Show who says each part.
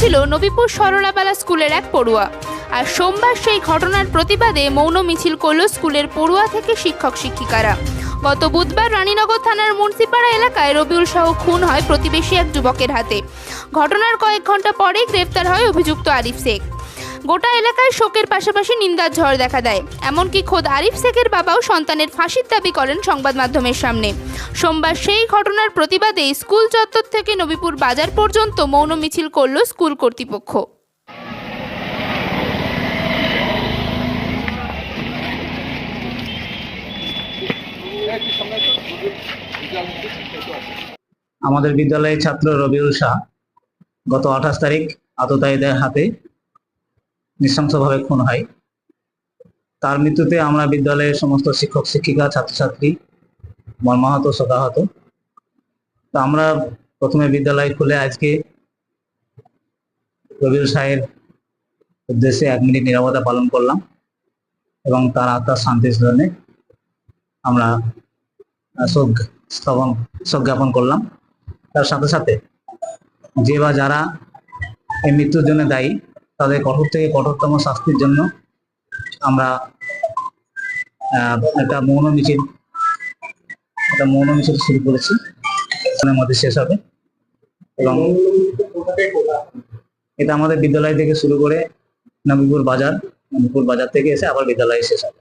Speaker 1: ছিল নবীপুর সরলাবালা স্কুলের এক পড়ুয়া। আর সোমবার সেই ঘটনার প্রতিবাদে মৌন মিছিল করল স্কুলের পড়ুয়া থেকে শিক্ষক শিক্ষিকারা। গত বুধবার রানীনগর থানার মুন্সিপাড়া এলাকায় রবিউল শাহ খুন হয় প্রতিবেশী এক যুবকের হাতে। ঘটনার কয়েক ঘণ্টা পরেই গ্রেফতার হয় অভিযুক্ত আরিফ শেখ। গোটা এলাকায় শোকের পাশাপাশি নিন্দার ঝড় দেখা দেয়। এমনকি খোদ আরিফ শেখের বাবাও সন্তানের ফাঁসির দাবি করেন সংবাদ মাধ্যমের সামনে। সোমবার সেই ঘটনার প্রতিবাদে স্কুল চত্বর থেকে নবীপুর বাজার পর্যন্ত মৌন মিছিল করল স্কুল কর্তৃপক্ষ।
Speaker 2: আমাদের বিদ্যালয়ের ছাত্র রবিউল শাহ গত আঠাশ তারিখ আততায়ীদের হাতে নৃশংসভাবে খুন হয়। তার মৃত্যুতে আমরা বিদ্যালয়ের সমস্ত শিক্ষক, শিক্ষিকা, ছাত্রছাত্রী, মর্মাহত, শোকাহত। তো আমরা প্রথমে বিদ্যালয় খুলে আজকে রবিউল শাহের উদ্দেশ্যে এক মিনিট নিরাপত্তা পালন করলাম এবং তার আত্মার শান্তির জন্য আমরা শোক স্থাপন, শোক জ্ঞাপন করলাম। তার সাথে সাথে যে বা যারা এই মৃত্যুর জন্য দায়ী তাদের কঠোর থেকে কঠোরতম শাস্তির জন্য আমরা একটা মৌন মিছিল, একটা মৌন মিছিল শুরু করেছি। মধ্যে শেষ হবে। এবং এটা আমাদের বিদ্যালয় থেকে শুরু করে নবীপুর বাজার নবীপুর বাজার থেকে এসে আবার বিদ্যালয়ে শেষ হবে।